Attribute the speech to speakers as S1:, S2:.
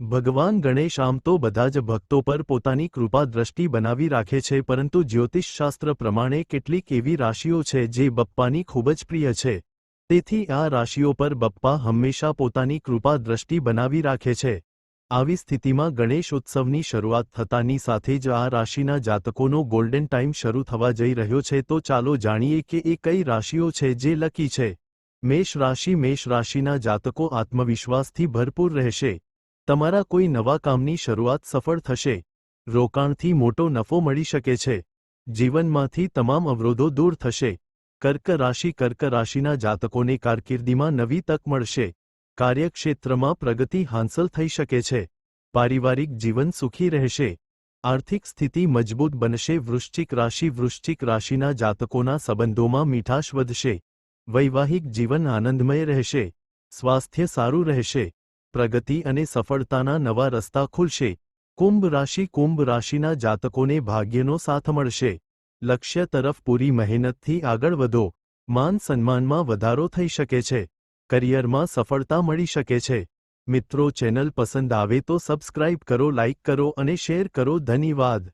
S1: ભગવાન ગણેશ આમ તો બધા જ ભક્તો પર પોતાની કૃપા દ્રષ્ટિ બનાવી રાખે છે, પરંતુ જ્યોતિષશાસ્ત્ર પ્રમાણે કેટલીક એવી રાશિઓ છે જે બપ્પાની ખૂબ જ પ્રિય છે. તેથી આ રાશિઓ પર બપ્પા હંમેશા પોતાની કૃપા દ્રષ્ટિ બનાવી રાખે છે. આવી સ્થિતિમાં ગણેશ ઉત્સવની શરૂઆત થતાની સાથે જ આ રાશિના જાતકોનો ગોલ્ડન ટાઈમ શરૂ થવા જઈ રહ્યો છે, તો ચાલો જાણીએ કે એ કઈ રાશિઓ છે જે લકી છે. મેષ રાશિ મેષ રાશિના જાતકો આત્મવિશ્વાસથી ભરપૂર રહેશે. તમારા કોઈ નવા કામની શરૂઆત સફળ થશે. રોકાણથી મોટો નફો મળી શકે છે. જીવનમાંથી તમામ અવરોધો દૂર થશે. કર્ક રાશિ કર્ક રાશિના જાતકોને કારકિર્દીમાં નવી તક મળશે. કાર્યક્ષેત્રમાં પ્રગતિ હાંસલ થઈ શકે છે. પારિવારિક જીવન સુખી રહેશે. આર્થિક સ્થિતિ મજબૂત બનશે. વૃશ્ચિક રાશિ વૃશ્ચિક રાશિના જાતકોના સંબંધોમાં મીઠાશ વધશે. વૈવાહિક જીવન આનંદમય રહેશે. સ્વાસ્થ્ય સારું રહેશે. પ્રગતિ અને સફળતાના નવા રસ્તા ખુલશે. કુંભ રાશિ કુંભ રાશિના જાતકોને ભાગ્યનો સાથ મળશે. લક્ષ્ય તરફ પૂરી મહેનતથી આગળ વધો. માન સન્માનમાં વધારો થઈ શકે છે. કરિયરમાં સફળતા મળી શકે છે. મિત્રો, ચેનલ પસંદ આવે તો સબસ્ક્રાઇબ કરો, લાઇક કરો અને શેર કરો. ધન્યવાદ.